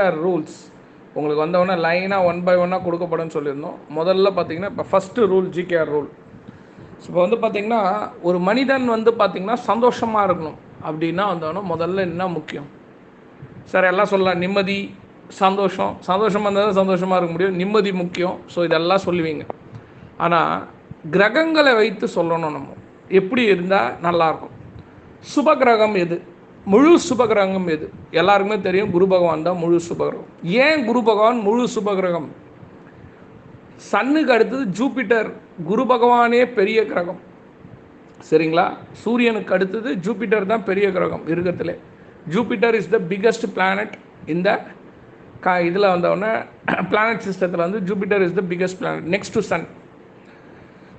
AR rules உங்களுக்கு வந்தவொடனே லைனாக ஒன் பை ஒன்னாக கொடுக்கப்படும் சொல்லியிருந்தோம். முதல்ல பார்த்தீங்கன்னா இப்போ ஃபஸ்ட்டு ரூல் ஜிகேஆர் ரூல் இப்போ வந்து பார்த்தீங்கன்னா ஒரு மனிதன் வந்து பார்த்திங்கன்னா சந்தோஷமாக இருக்கணும். அப்படின்னா வந்தவொடனே முதல்ல என்ன முக்கியம்? சார் எல்லாம் சொல்லலாம். நிம்மதி சந்தோஷம். சந்தோஷமாக இருந்தால் தான் சந்தோஷமாக இருக்க முடியும். நிம்மதி முக்கியம். ஸோ இதெல்லாம் சொல்லுவீங்க. ஆனால் கிரகங்களை வைத்து சொல்லணும் நம்ம. எப்படி இருந்தால் நல்லாயிருக்கும் சுப கிரகம் எது? முழு சுபகிரகம் எது? எல்லாருக்குமே தெரியும் குரு பகவான் தான் முழு சுபகிரகம். ஏன் குரு பகவான் முழு சுப கிரகம் சன்னுக்கு அடுத்தது ஜூபிட்டர் குரு பகவானே பெரிய கிரகம். சரிங்களா? சூரியனுக்கு அடுத்தது ஜூபிட்டர் தான் பெரிய கிரகம் இருக்கிறதுலே Jupiter is the biggest planet இந்த கா இதில் வந்தவுடனே பிளானட் சிஸ்டத்தில் வந்து Jupiter is the biggest planet next to sun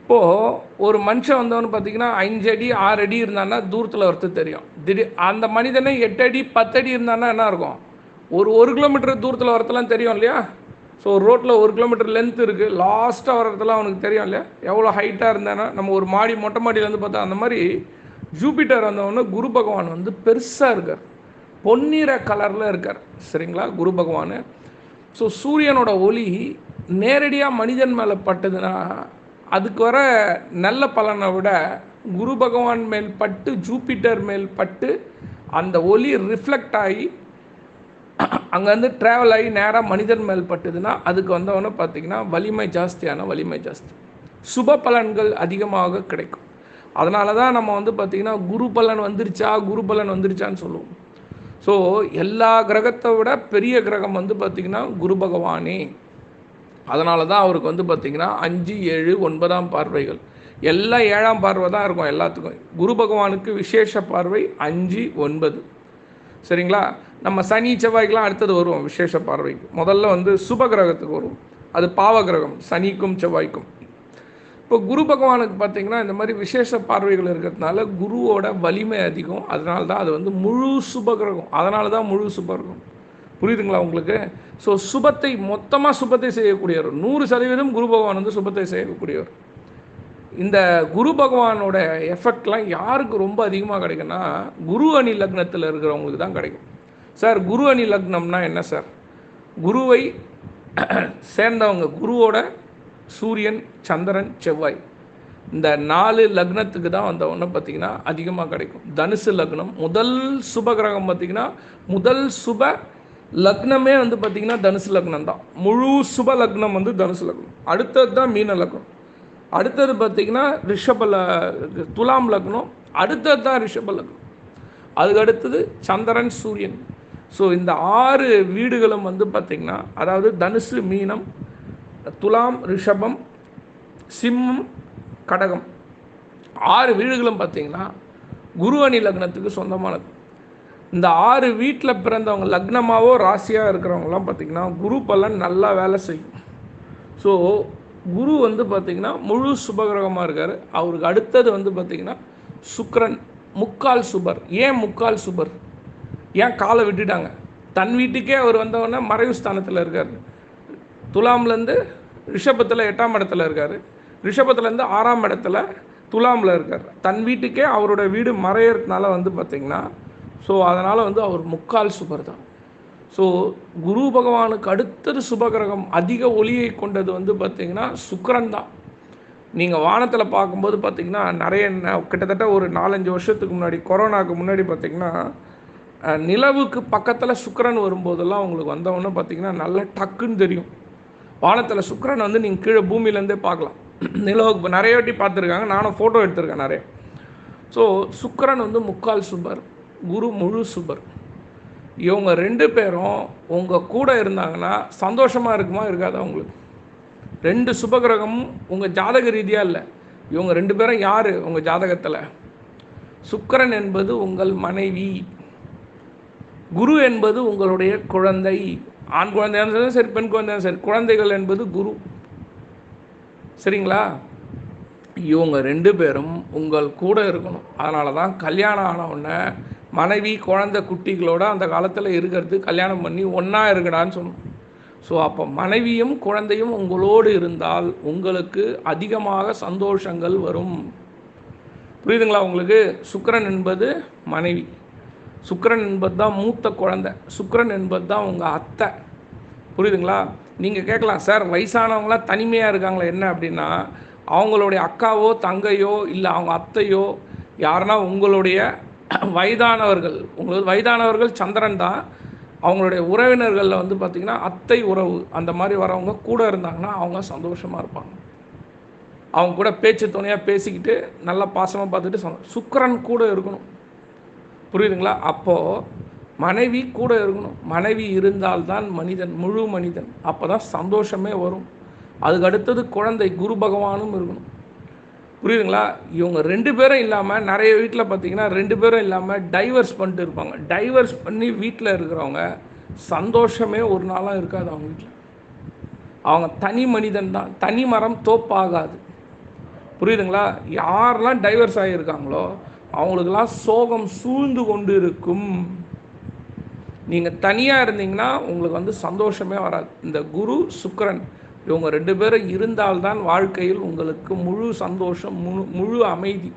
இப்போது ஒரு மனுஷன் வந்தவனு பார்த்தீங்கன்னா அஞ்சு அடி ஆறு அடி இருந்தான்னா தூரத்தில் வரத்து தெரியும். திடீர் அந்த மனிதனே எட்டு அடி பத்து அடி இருந்தான்னா என்ன இருக்கும்? ஒரு ஒரு கிலோமீட்டர் தூரத்தில் வரத்தெல்லாம் தெரியும் இல்லையா? ஸோ ரோட்டில் ஒரு கிலோமீட்டர் லென்த் இருக்குது லாஸ்ட்டாக வரதெல்லாம் அவனுக்கு தெரியும் இல்லையா? எவ்வளோ ஹைட்டாக இருந்தானா? நம்ம ஒரு மாடி மொட்டை மாடியிலேருந்து பார்த்தா அந்த மாதிரி ஜூபிட்டர் வந்தவொடனே குரு பகவான் வந்து பெருசாக இருக்கார். பொன்னிற கலரில் இருக்கார். சரிங்களா? குரு பகவான். ஸோ சூரியனோட ஒளி நேரடியாக மனிதன் மேலே பட்டதுன்னா அதுக்கு வர நல்ல பலனை விட குரு பகவான் மேல் பட்டு ஜூபிட்டர் மேல் பட்டு அந்த ஒளி ரிஃப்ளெக்ட் ஆகி அங்கேருந்து ட்ராவல் ஆகி நேராக மனிதன் மேல் பட்டுதுன்னா அதுக்கு வந்தவொன்னே பார்த்தீங்கன்னா வலிமை ஜாஸ்தியான வலிமை ஜாஸ்தி. சுப பலன்கள் அதிகமாக கிடைக்கும். அதனால தான் நம்ம வந்து பார்த்திங்கன்னா குரு பலன் வந்துருச்சா குரு பலன் வந்துருச்சான்னு சொல்லுவோம். ஸோ எல்லா கிரகத்தை விட பெரிய கிரகம் வந்து பார்த்திங்கன்னா குரு பகவானே. அதனால தான் அவருக்கு வந்து பார்த்திங்கன்னா அஞ்சு ஏழு ஒன்பதாம் பார்வைகள். எல்லாம் ஏழாம் பார்வை தான் இருக்கும் எல்லாத்துக்கும். குரு பகவானுக்கு விசேஷ பார்வை அஞ்சு ஒன்பது. சரிங்களா? நம்ம சனி செவ்வாய்க்கெலாம் அடுத்தது வருவோம் விசேஷ பார்வைக்கு. முதல்ல வந்து சுப கிரகத்துக்கு வருவோம். அது பாவ கிரகம் சனிக்கும் செவ்வாய்க்கும். இப்போ குரு பகவானுக்கு பார்த்தீங்கன்னா இந்த மாதிரி விசேஷ பார்வைகள் இருக்கிறதுனால குருவோட வலிமை அதிகம். அதனால தான் அது வந்து முழு சுப கிரகம். அதனால தான் முழு சுப கிரகம். புரியுதுங்களா உங்களுக்கு? ஸோ சுபத்தை மொத்தமாக சுபத்தை செய்யக்கூடியவர். நூறு சதவீதம் குரு பகவான் வந்து சுபத்தை செய்யக்கூடியவர். இந்த குரு பகவானோட எஃபெக்ட்லாம் யாருக்கு ரொம்ப அதிகமாக கிடைக்குன்னா குரு அணி லக்னத்தில் இருக்கிறவங்களுக்கு தான் கிடைக்கும். சார் குரு அணி லக்னம்னா என்ன சார் குருவை சேர்ந்தவங்க குருவோட சூரியன் சந்திரன் செவ்வாய். இந்த நாலு லக்னத்துக்கு தான் வந்தவொன்னே பார்த்தீங்கன்னா அதிகமாக கிடைக்கும். தனுசு லக்னம் முதல் சுப கிரகம் பார்த்தீங்கன்னா முதல் சுப லக்னமே வந்து பார்த்திங்கன்னா தனுசு லக்னம் தான். முழு சுப லக்னம் வந்து தனுசு லக்னம். அடுத்தது தான் மீன லக்னம். அடுத்தது பார்த்திங்கன்னா ரிஷப ல துலாம் லக்னம். அடுத்தது தான் ரிஷப லக்னம். அதுக்கு அடுத்தது சந்திரன் சூரியன். ஸோ இந்த ஆறு வீடுகளும் வந்து பார்த்திங்கன்னா அதாவது தனுசு மீனம் துலாம் ரிஷபம் சிம்மம் கடகம். ஆறு வீடுகளும் பார்த்திங்கன்னா குரு அணி லக்னத்துக்கு சொந்தமானது. இந்த ஆறு வீட்டில் பிறந்தவங்க லக்னமாவோ ராசியாக இருக்கிறவங்கலாம் பார்த்திங்கன்னா குரு பலன் நல்லா வேலை செய்யும். ஸோ குரு வந்து பார்த்திங்கன்னா முழு சுபகிரகமாக இருக்கார். அவருக்கு அடுத்தது வந்து பார்த்திங்கன்னா சுக்ரன் முக்கால் சுபர். ஏன் முக்கால் சுபர்? ஏன் காலை விட்டுட்டாங்க? தன் வீட்டுக்கே அவர் வந்தவொடனே மறைவு ஸ்தானத்தில் இருக்கார். துலாம்லேருந்து ரிஷபத்தில் எட்டாம் இடத்துல இருக்கார். ரிஷபத்துலேருந்து ஆறாம் இடத்துல துலாமில் இருக்கார். தன் வீட்டுக்கே அவரோட வீடு மறையறதுனால வந்து பார்த்திங்கன்னா ஸோ அதனால் வந்து அவர் முக்கால் சுபர் தான். ஸோ குரு பகவானுக்கு அடுத்தது சுபகிரகம் அதிக ஒளியை கொண்டது வந்து பார்த்திங்கன்னா சுக்கரன் தான். நீங்கள் வானத்தில் பார்க்கும்போது பார்த்திங்கன்னா நிறைய ந- கிட்டத்தட்ட ஒரு நாலஞ்சு வருஷத்துக்கு முன்னாடி கொரோனாவுக்கு முன்னாடி பார்த்திங்கன்னா நிலவுக்கு பக்கத்தில் சுக்கரன் வரும்போதெல்லாம் உங்களுக்கு வந்தவொன்னே பார்த்திங்கன்னா நல்ல டக்குன்னு தெரியும். வானத்தில் சுக்கரன் வந்து நீங்கள் கீழே பூமியிலேருந்தே பார்க்கலாம். நிலவுக்கு நிறைய வாட்டி பார்த்துருக்காங்க. நானும் ஃபோட்டோ எடுத்திருக்கேன் நிறைய. ஸோ சுக்கரன் வந்து முக்கால் சுபர். குரு முழு சுபர். இவங்க ரெண்டு பேரும் உங்கள் கூட இருந்தாங்கன்னா சந்தோஷமாக இருக்குமா இருக்காதா உங்களுக்கு? ரெண்டு சுபகிரகமும் உங்கள் ஜாதக ரீதியாக இல்லை. இவங்க ரெண்டு பேரும் யார் உங்கள் ஜாதகத்தில்? சுக்கரன் என்பது உங்கள் மனைவி. குரு என்பது உங்களுடைய குழந்தை. ஆண் குழந்தையாக இருந்தாலும் சரி பெண் குழந்தையாக சரி குழந்தைகள் என்பது குரு. சரிங்களா? இவங்க ரெண்டு பேரும் உங்கள் கூட இருக்கணும். அதனால தான் கல்யாணம் ஆன உடனே மனைவி குழந்தை குட்டிகளோட அந்த காலத்தில் இருக்கிறது கல்யாணம் பண்ணி ஒன்றா இருக்கடான்னு சொன்னோம். ஸோ அப்போ மனைவியும் குழந்தையும் உங்களோடு இருந்தால் உங்களுக்கு அதிகமாக சந்தோஷங்கள் வரும். புரியுதுங்களா உங்களுக்கு? சுக்கரன் என்பது மனைவி. சுக்கரன் என்பது தான் மூத்த குழந்தை. சுக்கரன் என்பது தான் உங்கள் அத்தை. புரியுதுங்களா? நீங்கள் கேட்கலாம் சார் வயசானவங்களாம் தனிமையாக இருக்காங்களா? என்ன அப்படின்னா அவங்களுடைய அக்காவோ தங்கையோ இல்லை அவங்க அத்தையோ யாருன்னா உங்களுடைய வயதானவர்கள் உங்களுக்கு வயதானவர்கள் சந்திரன் தான். அவங்களுடைய உறவினர்களில் வந்து பார்த்திங்கன்னா அத்தை உறவு அந்த மாதிரி வரவங்க கூட இருந்தாங்கன்னா அவங்க சந்தோஷமாக இருப்பாங்க. அவங்க கூட பேச்சு துணையாக பேசிக்கிட்டு நல்லா பாசமாக பார்த்துட்டு சொந்த சுக்கரன் கூட இருக்கணும். புரியுதுங்களா? அப்போது மனைவி கூட இருக்கணும். மனைவி இருந்தால்தான் மனிதன் முழு மனிதன். அப்போ தான் சந்தோஷமே வரும். அதுக்கு அடுத்தது குழந்தை குரு பகவானும் இருக்கணும். புரியுதுங்களா? இவங்க ரெண்டு பேரும் இல்லாமல் நிறைய வீட்டில் பார்த்தீங்கன்னா ரெண்டு பேரும் இல்லாமல் டைவர்ஸ் பண்ணிட்டு இருப்பாங்க. டைவர்ஸ் பண்ணி வீட்டில் இருக்கிறவங்க சந்தோஷமே ஒரு நாளாக இருக்காது அவங்க வீட்டில் அவங்க தனி மனிதன் தான். தனி மரம் தோப்பாகாது. புரியுதுங்களா? யாரெல்லாம் டைவர்ஸ் ஆகியிருக்காங்களோ அவங்களுக்கெல்லாம் சோகம் சூழ்ந்து கொண்டு இருக்கும். நீங்கள் தனியாக இருந்தீங்கன்னா உங்களுக்கு வந்து சந்தோஷமே வராது. இந்த குரு சுக்கரன் இவங்க ரெண்டு பேரும் இருந்தால்தான் வாழ்க்கையில் உங்களுக்கு முழு சந்தோஷம் முழு முழு அமைதி.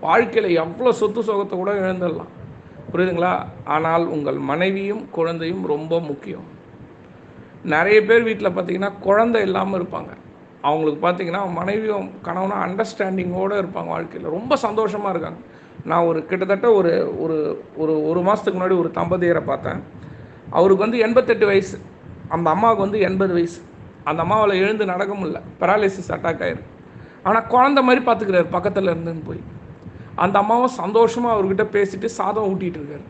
வாழ்க்கையில் எவ்வளோ சொத்து சுகத்தை கூட இழந்துடலாம். புரியுதுங்களா? ஆனால் உங்கள் மனைவியும் குழந்தையும் ரொம்ப முக்கியம். நிறைய பேர் வீட்டில் பார்த்தீங்கன்னா குழந்தை இல்லாமல் இருப்பாங்க. அவங்களுக்கு பார்த்தீங்கன்னா மனைவியும் கணவனும் அண்டர்ஸ்டாண்டிங்கோடு இருப்பாங்க வாழ்க்கையில். ரொம்ப சந்தோஷமாக இருக்காங்க. நான் ஒரு கிட்டத்தட்ட ஒரு ஒரு ஒரு ஒரு மாதத்துக்கு முன்னாடி ஒரு தம்பதியரை பார்த்தேன். அவருக்கு வந்து எண்பத்தெட்டு வயசு. அந்த அம்மாவுக்கு வந்து எண்பது வயசு. அந்த அம்மாவில் எழுந்து நடக்க முடில பெராலிசிஸ் அட்டாக் ஆயிருக்கு. ஆனால் குழந்த மாதிரி பார்த்துக்கிறாரு பக்கத்தில் இருந்துன்னு போய். அந்த அம்மாவும் சந்தோஷமாக அவர்கிட்ட பேசிட்டு சாதம் ஊட்டிகிட்டு இருக்காரு.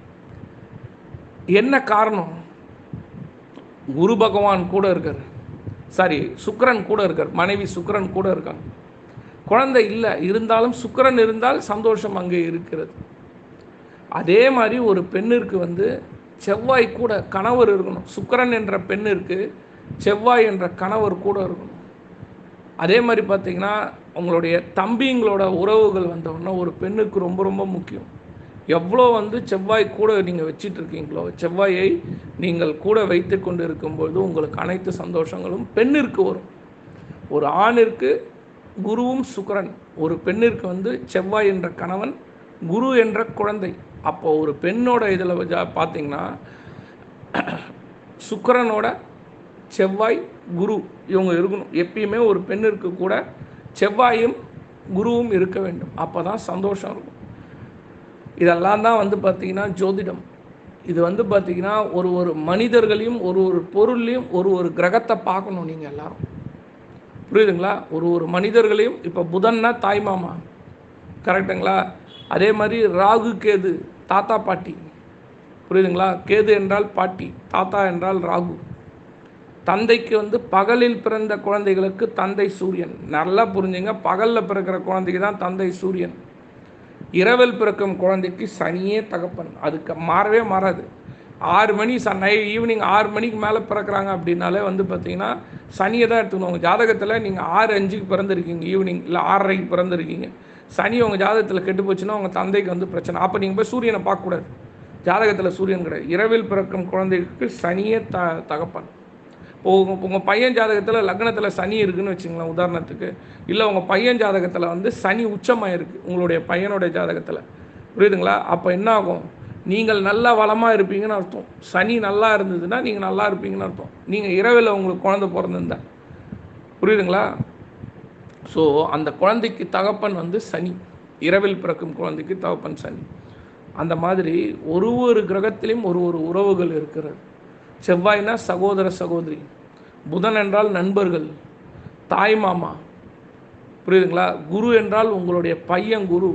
என்ன காரணம்? குரு பகவான் கூட இருக்கார். சாரி சுக்கரன் கூட இருக்கார். மனைவி சுக்கரன் கூட இருக்காங்க. குழந்தை இல்லை. இருந்தாலும் சுக்கரன் இருந்தால் சந்தோஷம் அங்கே இருக்கிறது. அதே மாதிரி ஒரு பெண்ணிற்கு வந்து செவ்வாய் கூட கணவர் இருக்கணும். சுக்கரன் என்ற பெண்ணிற்கு செவ்வாய் என்ற கணவர் கூட இருக்கணும் அதே மாதிரி பார்த்தீங்கன்னா உங்களுடைய தம்பிங்களோட உறவுகள் வந்தோடனே ஒரு பெண்ணுக்கு ரொம்ப ரொம்ப முக்கியம். எவ்வளோ வந்து செவ்வாய் கூட நீங்கள் வச்சிட்டு இருக்கீங்களோ செவ்வாயை நீங்கள் கூட வைத்து கொண்டு இருக்கும்பொழுது உங்களுக்கு அனைத்து சந்தோஷங்களும் பெண்ணிற்கு வரும். ஒரு ஆணிற்கு குருவும் சுக்கரன் ஒரு பெண்ணிற்கு வந்து செவ்வாய் என்ற கணவன் குரு என்ற குழந்தை. அப்போ ஒரு பெண்ணோட இதில் பார்த்தீங்கன்னா சுக்கரனோட செவ்வாய் குரு இவங்க இருக்கணும். எப்பயுமே ஒரு பெண்ணிற்கு கூட செவ்வாயும் குருவும் இருக்க வேண்டும். அப்போ தான் சந்தோஷம் இருக்கும். இதெல்லாம் தான் வந்து பார்த்திங்கன்னா ஜோதிடம். இது வந்து பார்த்திங்கன்னா ஒரு ஒரு மனிதர்களையும் ஒரு ஒரு பொருள்லையும் ஒரு ஒரு கிரகத்தை பார்க்கணும் நீங்கள் எல்லாரும். புரியுதுங்களா? ஒரு ஒரு மனிதர்களையும் இப்போ புதன்னா தாய் மாமா. கரெக்டுங்களா? அதே மாதிரி ராகு கேது தாத்தா பாட்டி. புரியுதுங்களா? கேது என்றால் பாட்டி தாத்தா என்றால் ராகு. தந்தைக்கு வந்து பகலில் பிறந்த குழந்தைகளுக்கு தந்தை சூரியன். நல்லா புரிஞ்சுங்க. பகலில் பிறக்கிற குழந்தைக்கு தான் தந்தை சூரியன். இரவில் பிறக்கும் குழந்தைக்கு சனியே தகப்பன். அதுக்கு மாறவே மாறாது. ஆறு மணி ச நை ஈவினிங் ஆறு மணிக்கு மேலே பிறக்கிறாங்க அப்படின்னாலே வந்து பார்த்தீங்கன்னா சனியை தான் எடுத்துக்கணும். உங்கள் ஜாதகத்தில் நீங்கள் ஆறு அஞ்சுக்கு பிறந்திருக்கீங்க. ஈவினிங் இல்லை ஆறரைக்கு பிறந்திருக்கீங்க. சனி உங்கள் ஜாதகத்தில் கெட்டு போச்சுன்னா உங்கள் தந்தைக்கு வந்து பிரச்சனை. அப்போ நீங்கள் போய் சூரியனை பார்க்கக்கூடாது. ஜாதகத்தில் சூரியன் கிடையாது. இரவில் பிறக்கும் குழந்தைக்கு சனியே த தகப்பன். உங்கள் உங்கள் பையன் ஜாதகத்தில் லக்னத்தில் சனி இருக்குதுன்னு வச்சுங்களேன் உதாரணத்துக்கு. இல்லை உங்கள் பையன் ஜாதகத்தில் வந்து சனி உச்சமாக இருக்குது உங்களுடைய பையனுடைய ஜாதகத்தில். புரியுதுங்களா? அப்போ என்ன ஆகும் நீங்கள் நல்லா வளமாக இருப்பீங்கன்னு அர்த்தம். சனி நல்லா இருந்ததுன்னா நீங்கள் நல்லா இருப்பீங்கன்னு அர்த்தம். நீங்கள் இரவில் உங்களுக்கு குழந்தை பிறந்திருந்தா. புரியுதுங்களா? ஸோ அந்த குழந்தைக்கு தகப்பன் வந்து சனி. இரவில் பிறக்கும் குழந்தைக்கு தகப்பன் சனி. அந்த மாதிரி ஒரு ஒரு கிரகத்திலையும் ஒரு ஒரு உறவுகள் இருக்கிறது. செவ்வாய்னா சகோதர சகோதரி. புதன் என்றால் நண்பர்கள். தாய் மாமா. புரியுதுங்களா? குரு என்றால் உங்களுடைய பையன் குரு.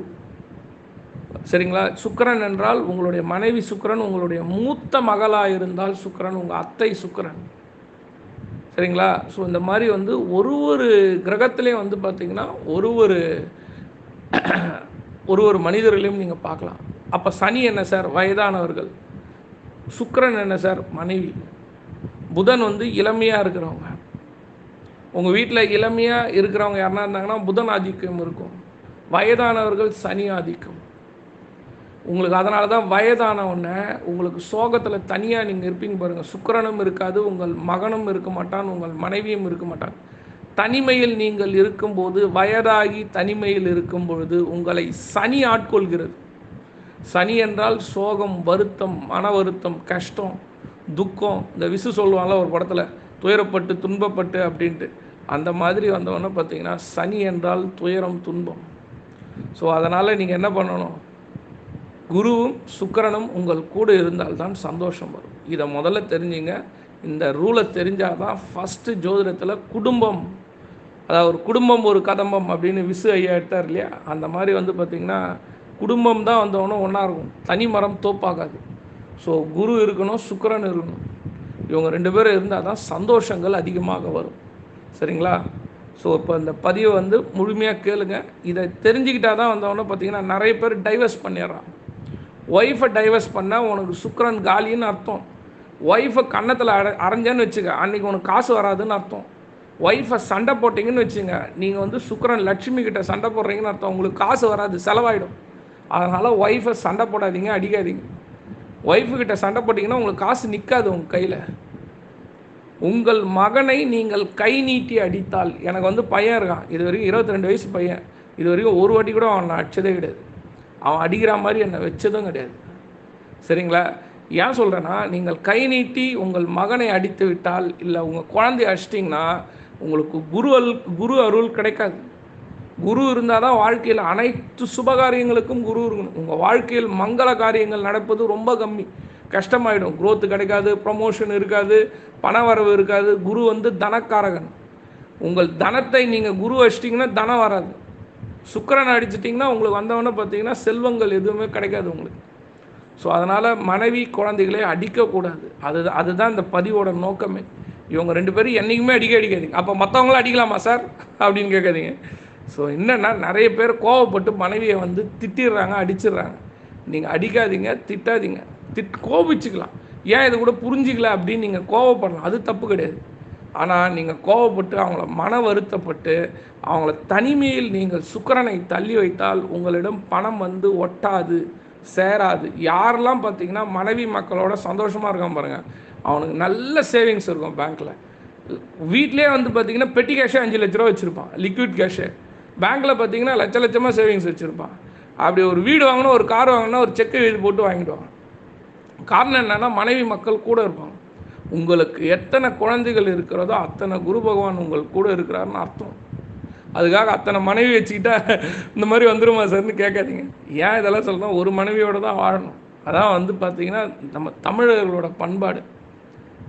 சரிங்களா? சுக்கரன் என்றால் உங்களுடைய மனைவி சுக்கரன் உங்களுடைய மூத்த மகளாக இருந்தால் சுக்கரன் உங்கள் அத்தை சுக்கரன். சரிங்களா? ஸோ இந்த மாதிரி வந்து ஒரு ஒரு கிரகத்திலையும் வந்து பார்த்திங்கன்னா ஒரு ஒரு ஒரு ஒரு மனிதர்களையும் நீங்கள் பார்க்கலாம். அப்போ சனி என்ன சார்? வயதானவர்கள். சுக்கரன் என்ன சார்? மனைவி. புதன் வந்து இளமையாக இருக்கிறவங்க. உங்கள் வீட்டில் இளமையாக இருக்கிறவங்க யாருனா இருந்தாங்கன்னா புதன் ஆதிக்கம் இருக்கும். வயதானவர்கள் சனி ஆதிக்கம். உங்களுக்கு அதனால தான் வயதான உங்களுக்கு சோகத்தில் தனியாக நீங்கள் இருப்பீங்க பாருங்கள் சுக்கரனும் இருக்காது உங்கள் மகனும் இருக்க மாட்டான் உங்கள் மனைவியும் இருக்க மாட்டான். தனிமையில் நீங்கள் இருக்கும்போது வயதாகி தனிமையில் இருக்கும் பொழுது உங்களை சனி ஆட்கொள்கிறது. சனி என்றால் சோகம் வருத்தம் மன வருத்தம் கஷ்டம் துக்கம். இந்த விசு சொல்லுவாங்கள ஒரு படத்தில் துயரப்பட்டு துன்பப்பட்டு அப்படின்ட்டு. அந்த மாதிரி வந்தவொடனே பார்த்தீங்கன்னா சனி என்றால் துயரம் துன்பம். ஸோ அதனால் நீங்கள் என்ன பண்ணணும்? குருவும் சுக்கரனும் உங்கள் கூட இருந்தால்தான் சந்தோஷம் வரும். இதை முதல்ல தெரிஞ்சுங்க. இந்த ரூலை தெரிஞ்சால் தான் ஃபஸ்ட்டு ஜோதிடத்தில் குடும்பம் அதாவது ஒரு குடும்பம் ஒரு கதம்பம் அப்படின்னு விசு ஐயா எடுத்தார் இல்லையா? அந்த மாதிரி வந்து பார்த்திங்கன்னா குடும்பம் தான் வந்தவனும் ஒன்றா இருக்கும். தனி மரம் தோப்பாகாது. ஸோ குரு இருக்கணும் சுக்கரன் இருக்கணும். இவங்க ரெண்டு பேரும் இருந்தால் தான் சந்தோஷங்கள் அதிகமாக வரும். சரிங்களா? ஸோ இப்போ இந்த பதிவை வந்து முழுமையாக கேளுங்க. இதை தெரிஞ்சுக்கிட்டா தான் வந்தவொடனே பார்த்தீங்கன்னா நிறைய பேர் டைவர்ஸ் பண்ணிடுறான். ஒய்ஃபை டைவர்ஸ் பண்ணால் உனக்கு சுக்கரன் காலின்னு அர்த்தம். ஒய்ஃபை கன்னத்தில் அட அரைஞ்சேன்னு வச்சுக்க அன்றைக்கி உனக்கு காசு வராதுன்னு அர்த்தம். ஒய்ஃபை சண்டை போட்டிங்கன்னு வச்சுங்க நீங்கள் வந்து சுக்கரன் லட்சுமி கிட்ட சண்டை போடுறீங்கன்னு அர்த்தம். உங்களுக்கு காசு வராது செலவாயிடும். அதனால் ஒய்ஃபை சண்டை போடாதீங்க அடிக்காதீங்க. ஒய்ஃபு கிட்ட சண்டை போட்டிங்கன்னா உங்களுக்கு காசு நிற்காது உங்கள் கையில். உங்கள் மகனை நீங்கள் கை நீட்டி அடித்தால் எனக்கு வந்து பையன் இருக்கான். இது வரைக்கும் இருபத்தி ரெண்டு வயசு பையன். இது வரைக்கும் ஒரு வாட்டி கூட அவன் நான் கிடையாது. அவன் அடிக்கிற மாதிரி என்னை வச்சதும் கிடையாது. சரிங்களா? ஏன் சொல்கிறேன்னா நீங்கள் கை நீட்டி உங்கள் மகனை அடித்து விட்டால் இல்லை உங்கள் குழந்தைய அடிச்சிட்டிங்கன்னா உங்களுக்கு குரு அல் குரு அருள் கிடைக்காது. குரு இருந்தால் தான் வாழ்க்கையில் அனைத்து சுபகாரியங்களுக்கும் குரு இருக்கணும். உங்கள் வாழ்க்கையில் மங்கள காரியங்கள் நடப்பது ரொம்ப கம்மி. கஷ்டமாயிடும். குரோத்து கிடைக்காது ப்ரமோஷன் இருக்காது பண வரவு இருக்காது. குரு வந்து தனக்காரகன். உங்கள் தனத்தை நீங்கள் குரு வச்சிட்டிங்கன்னா தனம் வராது. சுக்கரன் அடிச்சிட்டிங்கன்னா உங்களுக்கு வந்தவொடனே பார்த்தீங்கன்னா செல்வங்கள் எதுவுமே கிடைக்காது உங்களுக்கு. ஸோ அதனால் மனைவி குழந்தைகளை அடிக்கக்கூடாது. அது அதுதான் இந்த பதிவோட நோக்கமே. இவங்க ரெண்டு பேரும் என்றைக்குமே அடிக்க அடிக்காதீங்க. அப்போ மற்றவங்களும் அடிக்கலாமா சார்? அப்படின்னு கேட்காதீங்க. ஸோ என்னென்னா நிறைய பேர் கோவப்பட்டு மனைவியை வந்து திட்டிடுறாங்க அடிச்சிடுறாங்க. நீங்கள் அடிக்காதீங்க திட்டாதீங்க. திட் கோபிச்சுக்கலாம். ஏன் இது கூட புரிஞ்சிக்கல அப்படின்னு நீங்கள் கோவப்படலாம். அது தப்பு கிடையாது. ஆனால் நீங்கள் கோவப்பட்டு அவங்கள மன வருத்தப்பட்டு அவங்கள தனிமையில் நீங்கள் சுக்கரனை தள்ளி வைத்தால் உங்களிடம் பணம் வந்து ஒட்டாது சேராது. யாரெல்லாம் பார்த்தீங்கன்னா மனைவி மக்களோட சந்தோஷமாக இருக்கான் பாருங்கள் அவனுக்கு நல்ல சேவிங்ஸ் இருக்கும் பேங்க்கில் வீட்லேயே வந்து பார்த்தீங்கன்னா பெட்டி கேஷே அஞ்சு லட்ச ரூபா வச்சுருப்பான். லிக்விட் கேஷே பேங்க்கில் பார்த்தீங்கன்னா லட்ச லட்சமாக சேவிங்ஸ் வச்சுருப்பான். அப்படி ஒரு வீடு வாங்கினா ஒரு கார் வாங்கினா ஒரு செக்கு எழுதி போட்டு வாங்கிடுவான். காரணம் என்னென்னா மனைவி மக்கள் கூட இருப்பாங்க. உங்களுக்கு எத்தனை குழந்தைகள் இருக்கிறதோ அத்தனை குரு பகவான் உங்கள் கூட இருக்கிறாருன்னு அர்த்தம். அதுக்காக அத்தனை மனைவி வச்சுக்கிட்டா இந்த மாதிரி வந்துருமா சார்னு கேட்காதீங்க. ஏன் இதெல்லாம் சொல்லணும் ஒரு மனைவியோட தான் வாழணும். அதான் வந்து பார்த்திங்கன்னா நம்ம தமிழர்களோட பண்பாடு.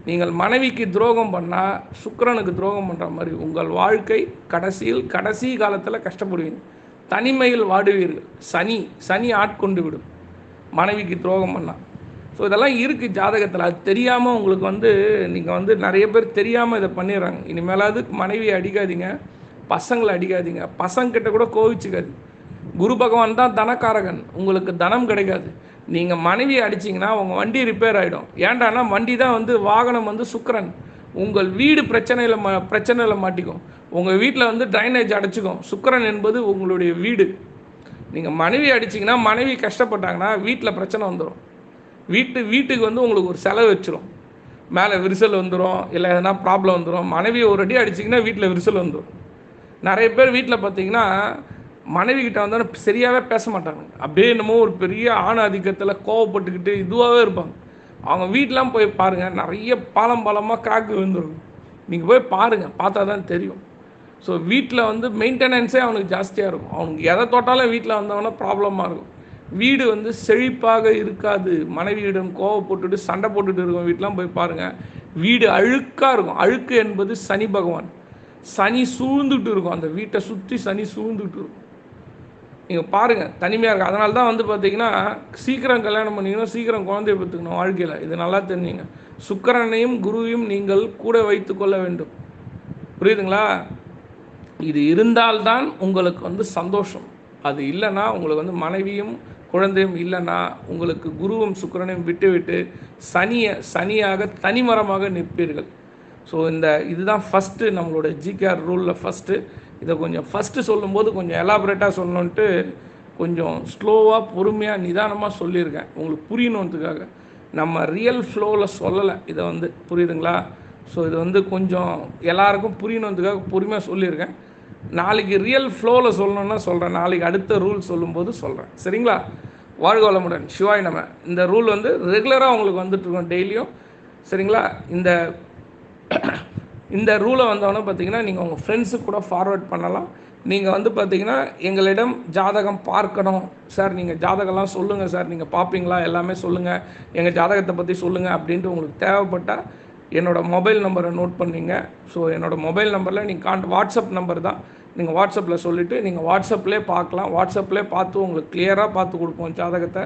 நீங்கள் மனைவிக்கு துரோகம் பண்ணால் சுக்கிரனுக்கு துரோகம் பண்ணுற மாதிரி உங்கள் வாழ்க்கை கடைசியில் கடைசி காலத்தில் கஷ்டப்படுவீங்க. தனிமையில் வாடுவீர்கள். சனி சனி ஆட்கொண்டு விடும். மனைவிக்கு துரோகம் பண்ணால் ஸோ இதெல்லாம் இருக்குது ஜாதகத்தில். அது தெரியாமல் உங்களுக்கு வந்து நீங்கள் வந்து நிறைய பேர் தெரியாமல் இதை பண்ணிடுறாங்க. இனிமேலாவது மனைவியை அடிக்காதீங்க. பசங்களை அடிக்காதீங்க. பசங்கிட்ட கூட கோவிச்சுக்காது குரு பகவான் தான் தனக்காரகன். உங்களுக்கு தனம் கிடைக்காது. நீங்கள் மனைவி அடிச்சிங்கன்னா உங்கள் வண்டி ரிப்பேர் ஆகிடும் ஏன்டானா வண்டி தான் வந்து வாகனம் வந்து சுக்கரன். உங்கள் வீடு பிரச்சனையில் ம பிரச்சனையில் மாட்டிக்கும். உங்கள் வீட்டில் வந்து ட்ரைனேஜ் அடைச்சிக்கும். சுக்கரன் என்பது உங்களுடைய வீடு. நீங்கள் மனைவி அடிச்சிங்கன்னா மனைவி கஷ்டப்பட்டாங்கன்னா வீட்டில் பிரச்சனை வந்துடும் வீட்டு வீட்டுக்கு வந்து உங்களுக்கு ஒரு செலவு வச்சிடும் மேலே விரிசல் வந்துடும் இல்லை எதனா ப்ராப்ளம் வந்துடும் மனைவி ஒரு அடி அடிச்சிங்கன்னா வீட்டில் விரிசல் வந்துடும் நிறைய பேர் வீட்டில் பார்த்தீங்கன்னா மனைவி கிட்ட வந்தாலும் சரியாகவே பேச மாட்டாங்க. அப்படியே என்னமோ ஒரு பெரிய ஆண் ஆதிக்கத்தில் கோவப்பட்டுக்கிட்டு இதுவாகவே இருப்பாங்க. அவங்க வீட்டெலாம் போய் பாருங்கள் நிறைய பாலம் பாலமாக கிராக்கு விழுந்துடும் நீங்கள் போய் பாருங்கள் பார்த்தா தான் தெரியும். ஸோ வீட்டில் வந்து மெயின்டெனன்ஸே அவனுக்கு ஜாஸ்தியாக இருக்கும். அவனுக்கு எதை தொட்டாலும் வீட்டில் வந்தவொன்னே ப்ராப்ளமாக இருக்கும். வீடு வந்து செழிப்பாக இருக்காது. மனைவியிடம் கோவப்பட்டுட்டு சண்டை போட்டுட்டு இருக்கும் வீட்டெலாம் போய் பாருங்கள் வீடு அழுக்காக இருக்கும். அழுக்கு என்பது சனி பகவான். சனி சூழ்ந்துட்டு இருக்கும். அந்த வீட்டை சுற்றி சனி சூழ்ந்துட்டு இருக்கும். நீங்கள் பாருங்கள் தனிமையாக இருக்கும் அதனால தான் வந்து பார்த்தீங்கன்னா சீக்கிரம் கல்யாணம் பண்ணிக்கணும் சீக்கிரம் குழந்தைய பெற்றுக்கணும் வாழ்க்கையில். இது நல்லா தெரிஞ்சுங்க. சுக்கரனையும் குருவையும் நீங்கள் கூட வைத்து கொள்ள வேண்டும். புரியுதுங்களா? இது இருந்தால்தான் உங்களுக்கு வந்து சந்தோஷம். அது இல்லைன்னா உங்களுக்கு வந்து மனைவியும் குழந்தையும் இல்லைன்னா உங்களுக்கு குருவும் சுக்கரனையும் விட்டுவிட்டு சனியை சனியாக தனிமரமாக நிற்பீர்கள். ஸோ இந்த இதுதான் ஃபஸ்ட்டு நம்மளோட ஜிகேஆர் ரூலில் ஃபஸ்ட்டு இதை கொஞ்சம் ஃபஸ்ட்டு சொல்லும்போது கொஞ்சம் எலாபரேட்டாக சொல்லணுன்ட்டு கொஞ்சம் ஸ்லோவாக பொறுமையாக நிதானமாக சொல்லியிருக்கேன். உங்களுக்கு புரியணுன்றதுக்காக நம்ம ரியல் ஃப்ளோவில் சொல்லலை. இதை வந்து புரியுதுங்களா? ஸோ இது வந்து கொஞ்சம் எல்லாருக்கும் புரியணுன்றதுக்காக பொறுமையாக சொல்லியிருக்கேன். நாளைக்கு ரியல் ஃப்ளோவில் சொல்லணுன்னா சொல்கிறேன் நாளைக்கு அடுத்த ரூல் சொல்லும்போது சொல்கிறேன் சரிங்களா? வாழ்க வளமுடன் சிவாய் நம்ம இந்த ரூல் வந்து ரெகுலராக உங்களுக்கு வந்துட்டுருக்கோம் டெய்லியும். சரிங்களா? இந்த இந்த ரூலை வந்தவொடனே பார்த்தீங்கன்னா நீங்கள் உங்கள் ஃப்ரெண்ட்ஸுக்கு கூட ஃபார்வர்ட் பண்ணலாம். நீங்கள் வந்து பார்த்தீங்கன்னா எங்களிடம் ஜாதகம் பார்க்கணும். சார் நீங்கள் ஜாதகம்லாம் சொல்லுங்கள் சார் நீங்கள் பார்ப்பீங்களா எல்லாமே சொல்லுங்கள் எங்கள் ஜாதகத்தை பற்றி சொல்லுங்கள் அப்படின்ட்டு உங்களுக்கு தேவைப்பட்டால் என்னோடய மொபைல் நம்பரை நோட் பண்ணீங்க. ஸோ என்னோடய மொபைல் நம்பரில் நீங்கள் காண்ட் வாட்ஸ்அப் நம்பர் தான். நீங்கள் வாட்ஸ்அப்பில் சொல்லிவிட்டு நீங்கள் வாட்ஸ்அப்லேயே பார்க்கலாம். வாட்ஸ்அப்லேயே பார்த்து உங்களுக்கு கிளியராக பார்த்து கொடுப்போம் ஜாதகத்தை.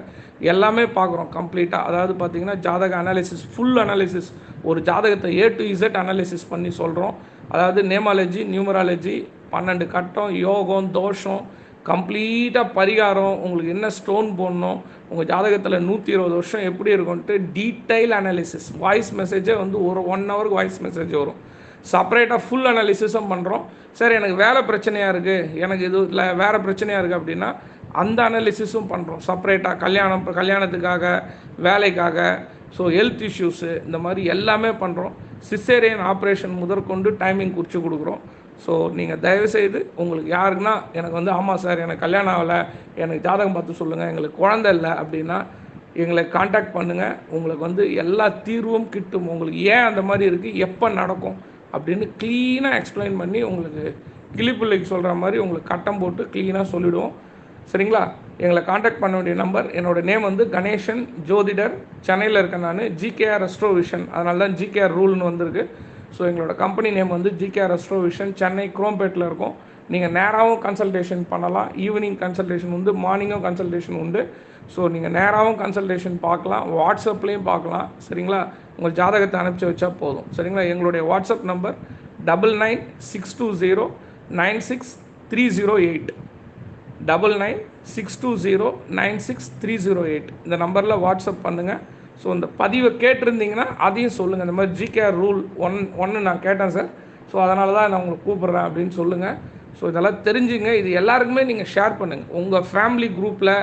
எல்லாமே பார்க்குறோம் கம்ப்ளீட்டாக அதாவது பார்த்தீங்கன்னா ஜாதக அனாலிசிஸ் ஃபுல் அனாலிசிஸ் ஒரு ஜாதகத்தை ஏ டு இசட் அனாலிசிஸ் பண்ணி சொல்கிறோம் அதாவது நேமாலஜி நியூமராலஜி பன்னெண்டு கட்டம் யோகம் தோஷம் கம்ப்ளீட்டாக பரிகாரம். உங்களுக்கு என்ன ஸ்டோன் போடணும் உங்கள் ஜாதகத்தில் நூற்றி இருபது வருஷம் எப்படி இருக்கும்ன்ட்டு டீட்டெயில் அனாலிசிஸ் வாய்ஸ் மெசேஜே வந்து ஒரு ஒன் ஹவருக்கு வாய்ஸ் மெசேஜ் வரும். செப்பரேட்டாக ஃபுல் அனாலிசிஸும் பண்ணுறோம் சார் எனக்கு வேலை பிரச்சனையாக இருக்குது எனக்கு இது இல்லை வேறு பிரச்சனையாக இருக்குது அப்படின்னா அந்த அனாலிசிஸும் பண்ணுறோம் செப்பரேட்டாக கல்யாணம் கல்யாணத்துக்காக வேலைக்காக ஸோ ஹெல்த் இஷ்யூஸு இந்த மாதிரி எல்லாமே பண்ணுறோம் சிசேரியன் ஆப்ரேஷன் முதற்கொண்டு டைமிங் குறித்து கொடுக்குறோம். ஸோ நீங்கள் தயவுசெய்து உங்களுக்கு யாருக்குன்னா எனக்கு வந்து ஆமாம் சார் எனக்கு கல்யாணம் ஆகலை எனக்கு ஜாதகம் பார்த்து சொல்லுங்கள் எங்களுக்கு குழந்த இல்லை அப்படின்னா எங்களை காண்டாக்ட் பண்ணுங்கள் உங்களுக்கு வந்து எல்லா தீர்வும் கிட்டும். உங்களுக்கு ஏன் அந்த மாதிரி இருக்குது எப்போ நடக்கும்? அப்படின்னு க்ளீனாக எக்ஸ்பிளைன் பண்ணி உங்களுக்கு கிளிப்பிள்ளைக்கு சொல்கிற மாதிரி உங்களுக்கு கட்டம் போட்டு க்ளீனாக சொல்லிவிடுவோம் சரிங்களா? எங்களை காண்டாக்ட் பண்ண வேண்டிய நம்பர் என்னோடய நேம் வந்து கணேசன் ஜோதிடர். சென்னையில் இருக்கேன் நான். ஜிகேஆர் ரெஸ்ட்ரோவிஷன் அதனால தான் ஜிகேஆர் ரூல்னு வந்திருக்கு. ஸோ எங்களோட கம்பெனி நேம் வந்து ஜிகேஆர் ரெஸ்ட்ரோவிஷன் சென்னை குரோம்பேட்டில் இருக்கும். நீங்கள் நேராகவும் கன்சல்டேஷன் பண்ணலாம். ஈவினிங் கன்சல்டேஷன் உண்டு மார்னிங்கும் கன்சல்டேஷன் உண்டு. ஸோ நீங்கள் நேராகவும் கன்சல்டேஷன் பார்க்கலாம். வாட்ஸ்அப்லேயும் பார்க்கலாம். சரிங்களா? உங்கள் ஜாதகத்தை அனுப்பிச்சி வச்சா போதும். சரிங்களா? எங்களுடைய WhatsApp number double nine six two zero nine six three zero eight double nine six two zero nine six three zero eight இந்த நம்பரில் வாட்ஸ்அப் பண்ணுங்கள் ஸோ இந்த பதிவை கேட்டிருந்தீங்கன்னா அதையும் சொல்லுங்கள் இந்த மாதிரி ஜிகேஆர் ரூல் ஒன் ஒன்று நான் கேட்டேன் சார் ஸோ அதனால தான் நான் உங்களுக்கு கூப்பிட்றேன் அப்படின்னு சொல்லுங்கள் ஸோ இதெல்லாம் தெரிஞ்சுங்க. இது எல்லாருக்குமே நீங்கள் ஷேர் பண்ணுங்கள் உங்கள் ஃபேமிலி குரூப்பில்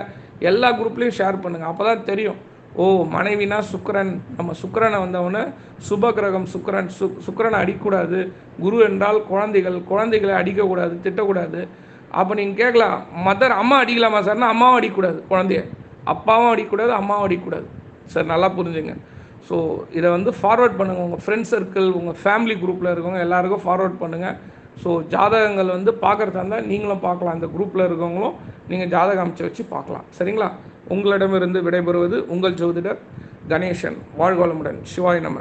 எல்லா குரூப்லேயும் ஷேர் பண்ணுங்கள் அப்போ தான் தெரியும். ஓ மனைவினா சுக்கரன். நம்ம சுக்கரனை வந்தவொடனே சுப கிரகம் சுக்கரன் சு சுக்கரனை அடிக்கக்கூடாது குரு என்றால் குழந்தைகள் குழந்தைகளை அடிக்கக்கூடாது திட்டக்கூடாது. அப்போ நீங்கள் கேட்கலாம் மதர் அம்மா அடிக்கலாமா சார்னா அம்மாவும் அடிக்கக்கூடாது குழந்தைய. அப்பாவும் அடிக்கக்கூடாது அம்மாவும் அடிக்கக்கூடாது. சார் நல்லா புரிஞ்சுங்க. ஸோ இதை வந்து ஃபார்வர்ட் பண்ணுங்கள் உங்கள் ஃப்ரெண்ட்ஸ் சர்க்கிள் உங்கள் ஃபேமிலி குரூப்பில் இருக்கவங்க எல்லாருக்கும் ஃபார்வர்ட் பண்ணுங்கள் ஸோ ஜாதகங்கள் வந்து பார்க்குறதா இருந்தால் நீங்களும் பார்க்கலாம் இந்த குரூப்பில் இருக்கவங்களும் நீங்கள் ஜாதகம் அமைச்சு வச்சு பார்க்கலாம் சரிங்களா? உங்களிடமிருந்து விடைபெறுவது உங்கள் ஜோதிடர் கணேசன். வாழ்வளமுடன் சிவாய் நம்ம